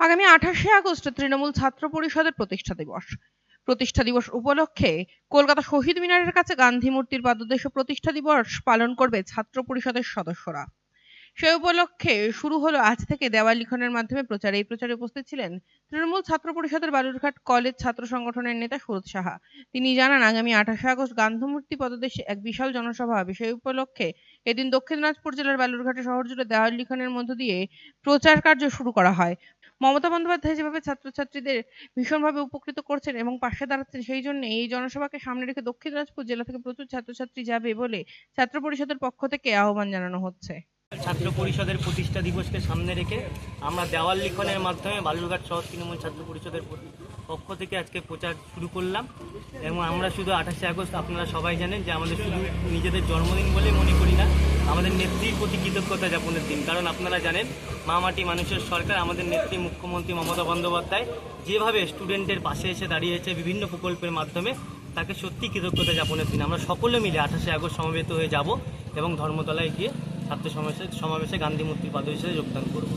আগামী আঠাশে আগস্ট তৃণমূল ছাত্র পরিষদের প্রতিষ্ঠা দিবস। প্রতিষ্ঠা দিবস উপলক্ষে কলকাতা শহীদ মিনারের কাছে গান্ধী মূর্তির পাদদেশে প্রতিষ্ঠা দিবস পালন করবে ছাত্র পরিষদের সদস্যরা। সেই উপলক্ষে শুরু হলো আজ থেকে দেওয়াল লিখনের মাধ্যমে প্রচার এই প্রচারে উপস্থিত ছিলেন তৃণমূল ছাত্র পরিষদের বালুরঘাট কলেজ ছাত্র সংগঠনের নেতা সুরত সাহা। তিনি জানান, আগামী আঠাশে আগস্ট গান্ধী মূর্তি পদদেশে এক বিশাল জনসভা হবে সেই উপলক্ষে এদিন দক্ষিণ দিনাজপুর জেলার বালুরঘাটে শহর জুড়ে দেওয়াল লিখনের মধ্য দিয়ে প্রচার কার্য শুরু করা হয়। মমতা বন্দ্যোপাধ্যায় যেভাবে ছাত্রছাত্রীদের ভীষণভাবে উপকৃত করছেন এবং পাশে দাঁড়াচ্ছেন, সেই জন্য এই জনসভাকে সামনে রেখে দক্ষিণ দিনাজপুর জেলা থেকে প্রচুর ছাত্রছাত্রী যাবে বলে ছাত্র পরিষদের পক্ষ থেকে আহ্বান জানানো হচ্ছে। ছাত্র পরিষদের প্রতিষ্ঠা দিবসকে সামনে রেখে আমরা দেওয়াল লিখনের মাধ্যমে বালুরঘাট শহর তৃণমূল ছাত্র পরিষদের পক্ষ থেকে আজকে প্রচার শুরু করলাম এবং আমরা শুধু আঠাশে আগস্ট আপনারা সবাই জানেন যে আমাদের শুধু নিজেদের জন্মদিন বলে মনে করি না, আমাদের নেত্রীর প্রতি কৃতজ্ঞতা যাপনের দিন। কারণ আপনারা জানেন, মামাটি মানুষের সরকার, আমাদের নেত্রী মুখ্যমন্ত্রী মমতা বন্দ্যোপাধ্যায় যেভাবে স্টুডেন্টের পাশে এসে দাঁড়িয়েছে বিভিন্ন প্রকল্পের মাধ্যমে, তাকে সত্যি কৃতজ্ঞতা যাপনের দিন। আমরা সকলে মিলে আঠাশে আগস্ট সমবেত হয়ে যাব এবং ধর্মতলায় গিয়ে ছাত্র সমাবেশে সমাবেশে গান্ধী মূর্তির হিসেবে যোগদান করব।